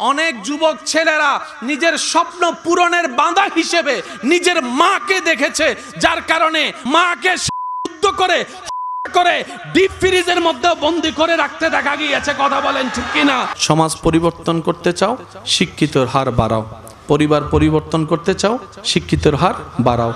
অনেক যুবক ছেলেরা নিজের স্বপ্ন পূরণের বাঁধা হিসেবে নিজের মাকে দেখেছে, যার কারণে মাকে শুদ্ধ করে করে, ডিপ ফ্রিজের মধ্যে বন্দি করে রাখতে দেখা গিয়েছে। কথা বলেন ঠিক কিনা? সমাজ পরিবর্তন করতে চাও, শিক্ষিতর হার বাড়াও। পরিবার পরিবর্তন করতে চাও, শিক্ষিতর হার বাড়াও।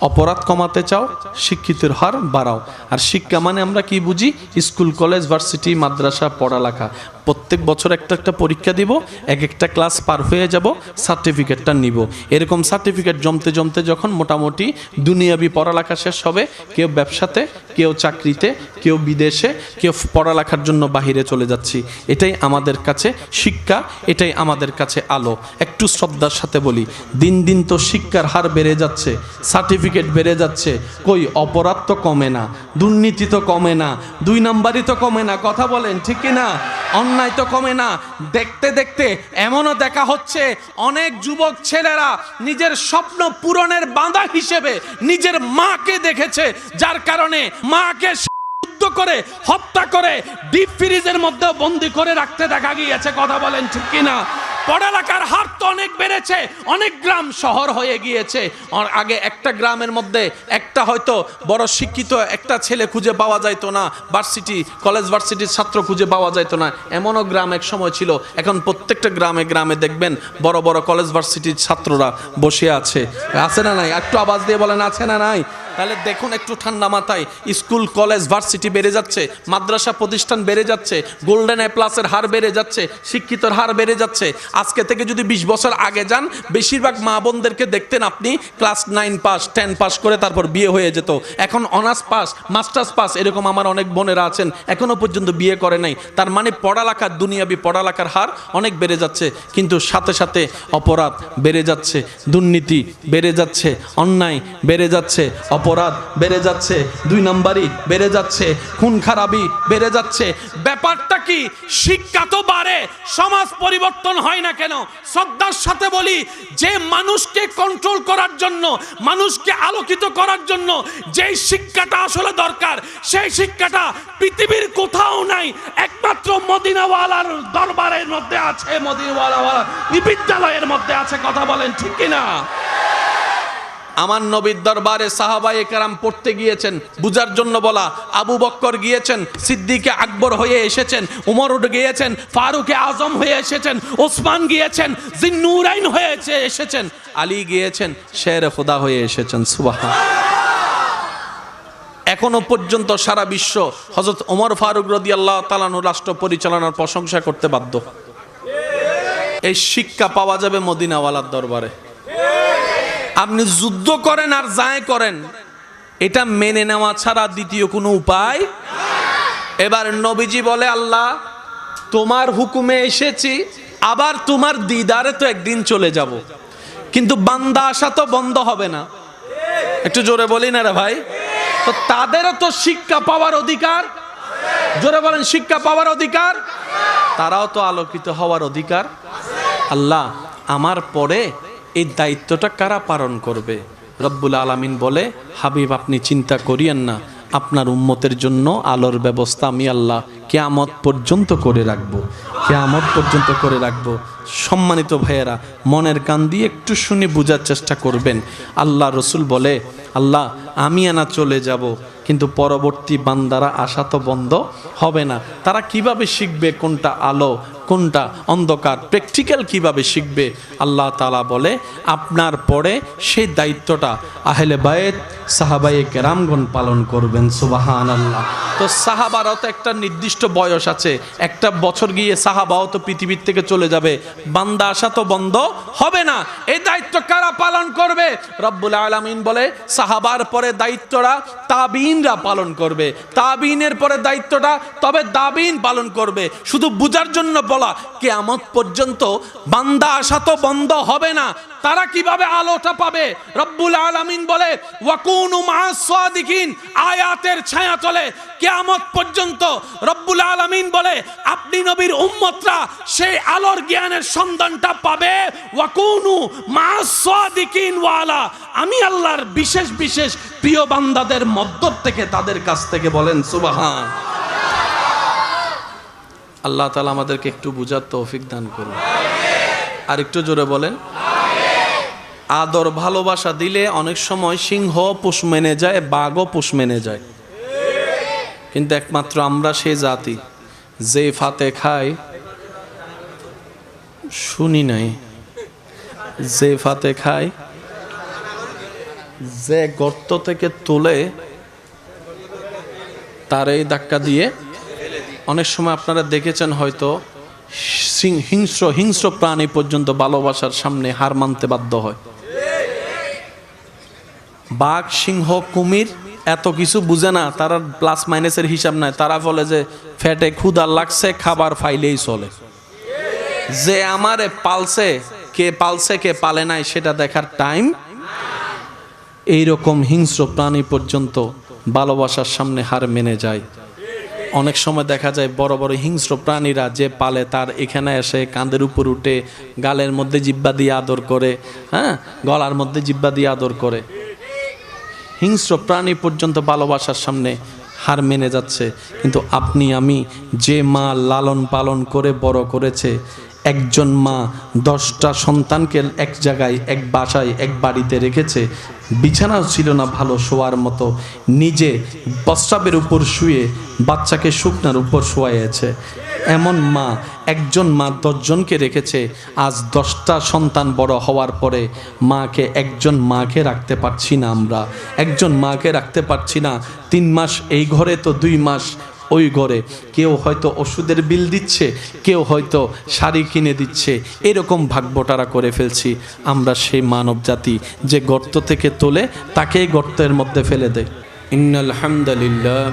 অপরাধ কমাতে চাও, শিক্ষিতের হার বাড়াও। আর শিক্ষা মানে আমরা কি বুঝি? স্কুল, কলেজ, ভার্সিটি, মাদ্রাসা, পড়ালেখা। প্রত্যেক বছর একটা একটা পরীক্ষা দিব, এক একটা ক্লাস পার হয়ে যাব সার্টিফিকেটটা নিব। এরকম সার্টিফিকেট জমতে জমতে যখন মোটামুটি দুনিয়াবি পড়ালেখা শেষ হবে, কেউ ব্যবসাতে, কেউ চাকরিতে, কেউ বিদেশে, কেউ পড়ালেখার জন্য বাহিরে চলে যাচ্ছি। এটাই আমাদের কাছে শিক্ষা, এটাই আমাদের কাছে আলো। একটু শ্রদ্ধার সাথে বলি, দিন দিন তো শিক্ষার হার বেড়ে যাচ্ছে সার্টিফিকেট বেড়ে যাচ্ছে। কই, অপরাধ তো কমে না, দুর্নীতি তো কমে না, দুই নাম্বারই তো কমে না, কথা বলেন, ঠিক না অন্যায় তো কমে না। দেখতে দেখতে এমনও দেখা হচ্ছে, অনেক যুবক ছেলেরা নিজের স্বপ্ন পূরণের বাঁধা হিসেবে নিজের মাকে দেখেছে, যার কারণে মাকে করে, হত্যা করে, ডিপ ফ্রিজের মধ্যে বন্দি করে রাখতে দেখা গিয়েছে। কথা বলেন ঠিক কিনা? পড়ালেখার হার তো অনেক বেড়েছে, অনেক গ্রাম শহর হয়ে গিয়েছে। আগে একটা গ্রামের মধ্যে একটা হয়তো বড় শিক্ষিত একটা ছেলে খুঁজে পাওয়া যাইতো না ভার্সিটি কলেজ ভার্সিটির ছাত্র খুঁজে পাওয়া যাইতো না। এমনও গ্রাম এক সময় ছিল, এখন প্রত্যেকটা গ্রামে গ্রামে দেখবেন বড় বড় কলেজ ভার্সিটির ছাত্ররা বসে আছে। আছে না নাই? একটু আওয়াজ দিয়ে বলেন, আছে না নাই? তাহলে দেখুন একটু ঠান্ডা মাথায়। স্কুল, কলেজ, ভার্সিটি বেড়ে যাচ্ছে, মাদ্রাসা প্রতিষ্ঠান বেড়ে যাচ্ছে গোল্ডেন এ প্লাসের হার বেড়ে যাচ্ছে, শিক্ষিতর হার বেড়ে যাচ্ছে। আজকে থেকে যদি বিশ বছর আগে যান, বেশিরভাগ মা বোনদেরকে দেখতেন আপনি, class nine pass, ten pass করে তারপর বিয়ে হয়ে যেত। এখন অনার্স পাস, মাস্টার্স পাস, এরকম আমার অনেক বোনেরা আছেন, এখনও পর্যন্ত বিয়ে করে নাই। তার মানে পড়ালেখার, দুনিয়াবি পড়ালেখার হার অনেক বেড়ে যাচ্ছে, কিন্তু সাথে সাথে অপরাধ বেড়ে যাচ্ছে, দুর্নীতি বেড়ে যাচ্ছে, অন্যায় বেড়ে যাচ্ছে অপরাধ বেড়ে যাচ্ছে, দুই নাম্বারই বেড়ে যাচ্ছে, খুন খারাপি বেড়ে যাচ্ছে। ব্যাপারটা কি? শিক্ষা তো বাড়ে, সমাজ পরিবর্তন হয় না কেন? শ্রদ্ধার সাথে বলি, যে মানুষকে কন্ট্রোল করার জন্য, মানুষকে আলোকিত করার জন্য যেই শিক্ষাটা আসলে দরকার, সেই শিক্ষাটা পৃথিবীর কোথাও নাই, একমাত্র মদিনাওয়ালার দরবারের মধ্যে আছে মদিনাওয়ালা বিদ্যালয়ের মধ্যে আছে, কথা বলেন ঠিক কিনা? আমার নবীর দরবারে সাহাবায়ে কেরাম পড়তে গিয়েছেন, বুঝার জন্য বলা, আবু বক্কর গিয়েছেন, সিদ্দিকে আকবর হয়ে এসেছেন উমর উঠ গিয়েছেন, ফারুকে আজম হয়ে এসেছেন, ওসমান গিয়েছেন, জিন্নুরাইন হয়েছে এসেছেন, আলী গিয়েছেন, শের খোদা হয়ে এসেছেন সুবাহ এখনও পর্যন্ত সারা বিশ্ব হজরত ওমর ফারুক রদি আল্লাহ তালানু রাষ্ট্র পরিচালনার প্রশংসা করতে বাধ্য। এই শিক্ষা পাওয়া যাবে মদিনাওয়ালার দরবারে। আপনি যুদ্ধ করেন আর যায় করেন, এটা মেনে নেওয়া ছাড়া দ্বিতীয় কোনো উপায় এবার নবীজি বলে, আল্লাহ, তোমার হুকুমে এসেছি, আবার তোমার দিদারে তো একদিন চলে যাব। কিন্তু বান্দা আসা তো বন্ধ হবে না। একটু জোরে বলি না রে ভাই? তো তাদেরও তো শিক্ষা পাওয়ার অধিকার। জোরে বলেন, শিক্ষা পাওয়ার অধিকার। তারাও তো আলোকিত হওয়ার অধিকার। আল্লাহ, আমার পরে এই দায়িত্বটা কারা পালন করবে? রব্বুল আলামিন বলে, হাবিব, আপনি চিন্তা করিয়েন না। আপনার উম্মতের জন্য আলোর ব্যবস্থা আমি আল্লাহ কেয়ামত পর্যন্ত করে রাখব। কেয়ামত পর্যন্ত করে রাখব। সম্মানিত ভাইয়েরা, মনের কান দিয়ে একটু শুনে বোঝার চেষ্টা করবেন। আল্লাহ রসুল বলে, আল্লাহ, আমি আনা চলে যাব, কিন্তু পরবর্তী বান্দারা আসা তো বন্ধ হবে না। তারা কীভাবে শিখবে কোনটা আলো কোনটা অন্ধকার? প্র্যাকটিক্যাল কীভাবে শিখবে? আল্লাহ তালা বলে, আপনার পরে সেই দায়িত্বটা আহলে বায়েত সাহাবায়ে কেরামগণ পালন করবেন সুবাহান আল্লাহ তো সাহাবারও তো একটা নির্দিষ্ট বয়স আছে। একটা বছর গিয়ে সাহাবাও তো পৃথিবীর থেকে চলে যাবে। বান্দা আসা তো বন্ধ হবে না। এই দায়িত্ব কারা পালন করবে? রব্বুল আলমিন বলে, সাহাবার পরে দায়িত্বটা তাবিনরা পালন করবে। তাবিনের পরে দায়িত্বটা তবে দাবিন পালন করবে। শুধু বুঝার জন্য বলা কেয়ামত পর্যন্ত বান্দা আসা তো বন্ধ হবে না। তারা কীভাবে আলোটা পাবে? রব্বুল আলামিন বলে, ওয়াকুনু মাসাদিকিন আয়াতের ছায়া তলে। কিয়ামত পর্যন্ত রব্বুল আলামিন বলে, আপনি নবীর উম্মতরা সেই আলোর জ্ঞানের সন্ধানটা পাবে। ওয়াকুনু মাসাদিকিন ওয়ালা আমি আল্লাহর বিশেষ বিশেষ প্রিয় বান্দাদের মধ্য থেকে তাদের কাছ থেকে বলেন, সুবাহান আল্লাহ তালা আমাদেরকে একটু বুঝার তৌফিক দান করুন। আর একটু জোরে বলেন, আদর ভালোবাসা দিলে অনেক সময় সিংহ পুষ মেনে যায়, বাঘও পুষ মেনে যায়। কিন্তু একমাত্র আমরা সে জাতি, যে ফাতে খায়, শুনি নাই। যে ফাতে খায়, যে গর্ত থেকে তুলে তার এই ধাক্কা দিয়ে অনেক সময় আপনারা দেখেছেন হয়তো হিংস্র হিংস্র প্রাণী পর্যন্ত ভালোবাসার সামনে হার মানতে বাধ্য হয়। বাঘ, সিংহ, কুমির এত কিছু বুঝে না, তারা প্লাস মাইনাসের হিসাব নাই তারা বলে যে, ফ্যাটে ক্ষুদার লাগছে, খাবার ফাইলেই চলে। যে আমারে পালছে, কে পালছে, কে পালে নাই, সেটা দেখার টাইম এইরকম হিংস্র প্রাণী পর্যন্ত ভালোবাসার সামনে হার মেনে যায়। অনেক সময় দেখা যায় বড় বড় হিংস্র প্রাণীরা যে পালে তার এখানে এসে কাঁধের উপর উঠে গালের মধ্যে জিব্বা দিয়ে আদর করে হ্যাঁ? গলার মধ্যে জিব্বা দিয়ে আদর করে। হিংস্র প্রাণী পর্যন্ত ভালোবাসার সামনে হার মেনে যাচ্ছে। কিন্তু আপনি, আমি যে মা লালন পালন করে বড় করেছে, একজন মা দশটা সন্তানকে এক জায়গায়, এক বাসায়, এক বাড়িতে রেখেছে বিছানাও ছিল না ভালো শোয়ার মতো। নিজে প্রস্রাবের উপর শুয়ে বাচ্চাকে শুকনার উপর শোয়াইয়েছে। এমন মা, একজন মা দশজনকে রেখেছে। আজ দশটা সন্তান বড় হওয়ার পরে মাকে একজন মাকে রাখতে পারছি না আমরা। একজন মাকে রাখতে পারছি না। তিন মাস এই ঘরে তো দুই মাস ওই ঘরে কেউ হয়তো ওষুধের বিল দিচ্ছে কেউ হয়তো শাড়ি কিনে দিচ্ছে এরকম ভাগ্যটারা করে ফেলছি আমরা সেই মানব জাতি যে গর্ত থেকে তোলে তাকেই গর্তের মধ্যে ফেলে দেয় ইন্নাল হামদালিল্লাহ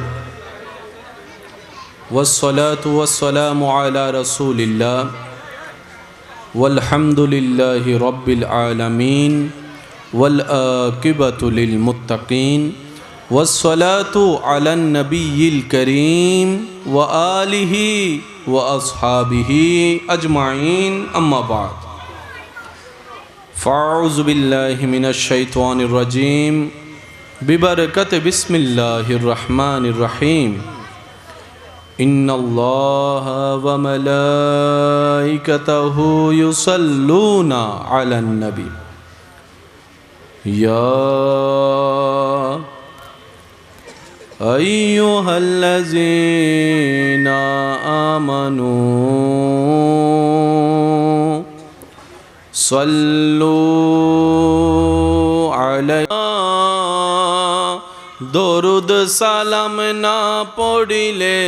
والصلاة والسلام على رسول الله والحمد لله رب العالمين والآكبة للمتقين والصلاة على النبي الكريم وآله وأصحابه أجمعين. أما بعد فأعوذ بالله من الشيطان الرجيم. ببركة بسم الله الرحمن الرحيم. إن الله وملائكته يصلون على النبي. يا أيها الذين آمنوا صلوا عليه দরুদ সালাম না পড়িলে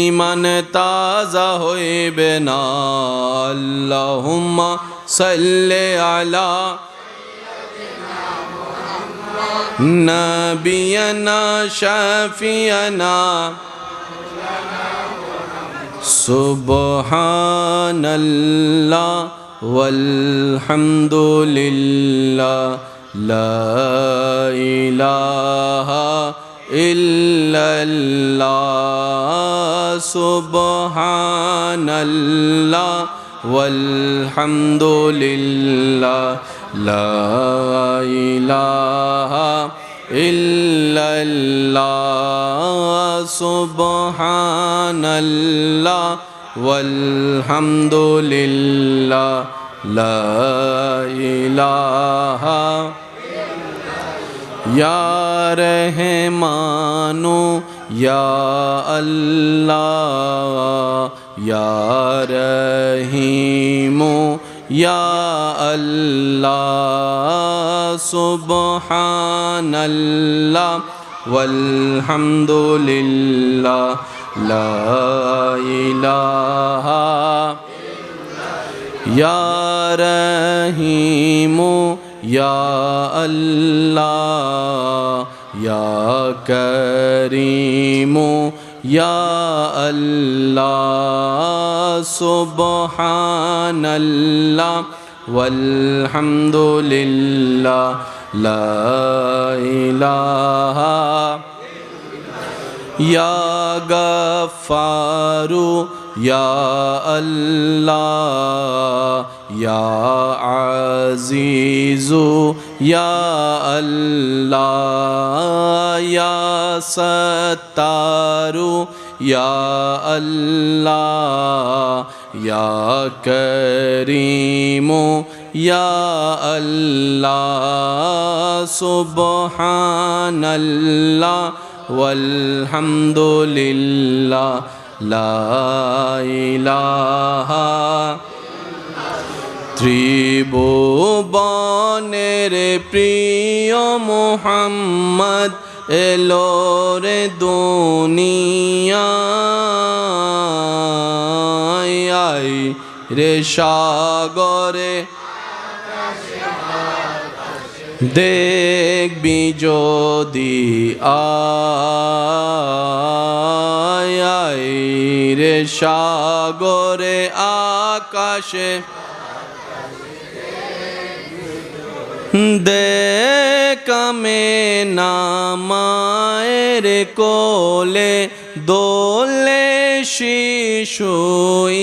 ইমান তাজা হইবে না আল্লাহুম্মা সাল্লি আলা نبينا شافينا. سبحان الله والحمد لله لا إله إلا الله سبحان الله والحمد لله لا إله إلا الله سبحان الله والحمد لله لا إله يا الله سبحان الله والحمد لله لا إله يا رحيم يا الله يا كريم يا الله سبحان الله والحمد لله لا إله. يا غفار يا الله. يا عزيز يا الله يا ستار يا الله يا كريم يا الله سبحان الله والحمد لله لا إله إلا ত্রিভুবনের প্রিয় মোহাম্মদ এলো রে দুনিয়ায় রে সাগরে। দেখবি যদি আয় রে সাগরে আকাশে দেকামে নামায়ের কোলে দোলে শিশু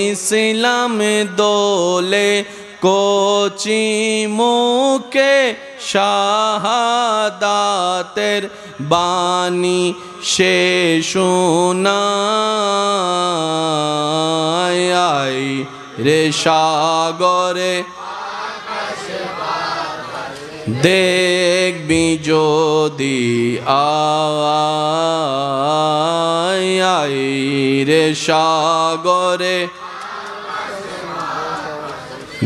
ইসলাম দোলে কোচি মুখে শাহাদাতের বাণী সে শোনায়। রে সাগরে দেখবি যদি আয় রে সাগরে।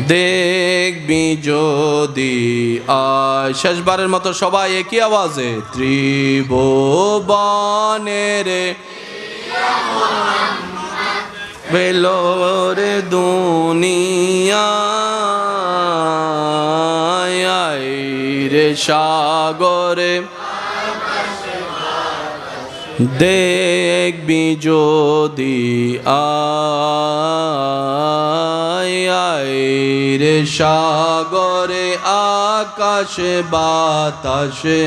দেখবি যদি শেষবারের মতো সবাই একই আওয়াজে ত্রিভুবনের বেলোরে দুনিয়া সাগরে। দেখবি যদি আয় রে সাগরে, আকাশে, বাতাসে।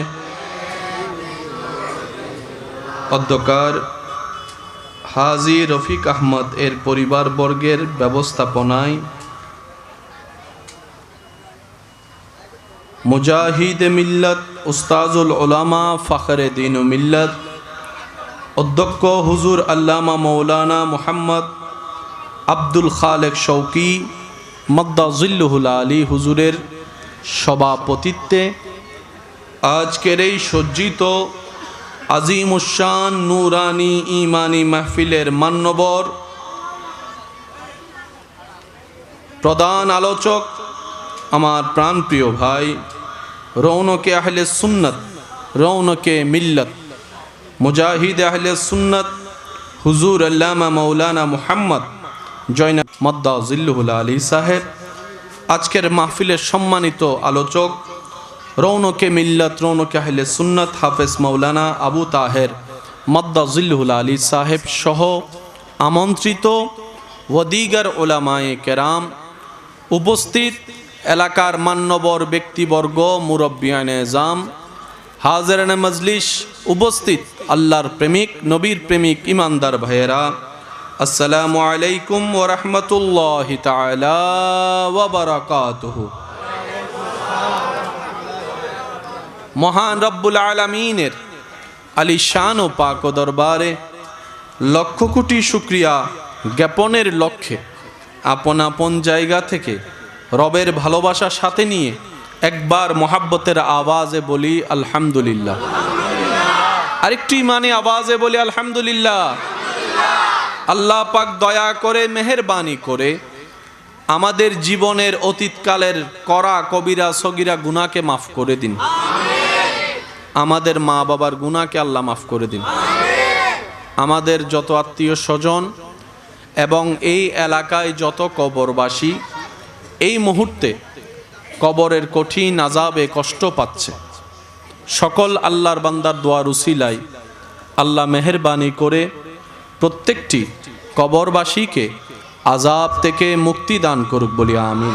অধ্যকার হাজি রফিক আহমদ এর পরিবারবর্গের ব্যবস্থাপনায় মুজাহিদ মিল্লত, উস্তাজুল ওলামা ফখরে দিন মিল্লত, অধ্যক্ষ হুজুর আল্লামা মৌলানা মোহাম্মদ আব্দুল খালেক শৌকি মদ্দাজিল্লুহুল আলী হুজুরের সভাপতিত্বে আজকের এই সজ্জিত আজিমুসান নুরানি ইমানি মাহফিলের মান্যবর প্রধান আলোচক আমার প্রাণপ্রিয় ভাই, রৌনকে আহলে সুন্নত, রৌনকে মিল্লত। মুজাহিদ আহলে সুন্নত, হুজুর আল্লামা মৌলানা মুহাম্মদ জয়না মদ্দা জিল্লুহুল আলী সাহেব, আজকের মাহফিলের সম্মানিত আলোচক, রৌনকে মিল্লত, রৌনকে আহলে সুন্নত, হাফেজ মৌলানা আবু তাহের মদ্দা জিল্লুহুল আলী সাহেব সহ আমন্ত্রিত ওদিগার ওলামায়ে কেরাম উপস্থিত এলাকার মান্যবর ব্যক্তিবর্গ মুরব্বিয়ানে জাম হাজারানে মজলিস উপস্থিত আল্লাহর প্রেমিক, নবীর প্রেমিক ইমানদার ভাইয়েরা। আসসালামু আলাইকুম ও রহমতুল্লাহ বারাকাতুহ। মহান রব্বুল আলমিনের আলী শান ও পাক দরবারে লক্ষ কোটি শুক্রিয়া জ্ঞাপনের লক্ষ্যে আপন আপন জায়গা থেকে রবের ভালোবাসা সাথে নিয়ে একবার মোহাব্বতের আওয়াজে বলি আলহামদুলিল্লাহ। আরেকটু মানে আওয়াজে বলি আলহামদুলিল্লাহ। আল্লাহ পাক দয়া করে, মেহেরবানি করে আমাদের জীবনের অতীতকালের করা কবিরা, সগিরা গুনাকে মাফ করে দিন। আমাদের মা বাবার গুনাকে আল্লাহ মাফ করে দিন। আমাদের যত আত্মীয় স্বজন এবং এই এলাকায় যত কবরবাসী এই মুহূর্তে কবরের কঠিন আজাবে কষ্ট পাচ্ছে। সকল আল্লাহর বান্দার দোয়ার উসিলাই আল্লাহ মেহেরবানি করে প্রত্যেকটি কবরবাসীকে আজাব থেকে মুক্তি দান করুক বলি আমি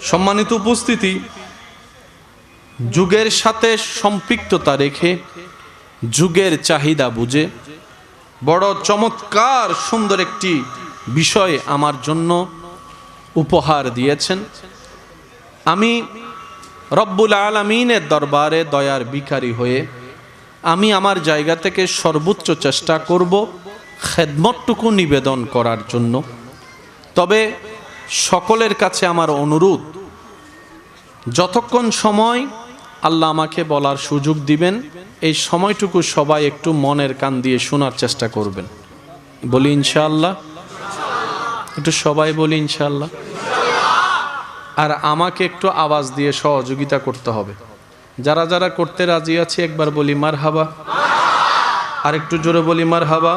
সম্মানিত উপস্থিতি, যুগের সাথে সম্পৃক্ততা রেখে যুগের চাহিদা বুঝে বড় চমৎকার সুন্দর একটি বিষয় আমার জন্য উপহার দিয়েছেন। আমি রব্বুল আলমিনের দরবারে দয়ার বিকারী হয়ে আমি আমার জায়গা থেকে সর্বোচ্চ চেষ্টা করব খেদমতটুকু নিবেদন করার জন্য। তবে সকলের কাছে আমার অনুরোধ, যতক্ষণ সময় আল্লাহ আমাকে বলার সুযোগ দিবেন, এই সময়টুকু সবাই একটু মনের কান দিয়ে শোনার চেষ্টা করবেন। বলি ইনশাআল্লাহ একটু সবাই বলি ইনশাল্লাহ আর আমাকে একটু আওয়াজ দিয়ে সহযোগিতা করতে হবে। যারা যারা করতে রাজি আছে, একবার বলি মার হাবা আর একটু জোরে বলি মার হাবা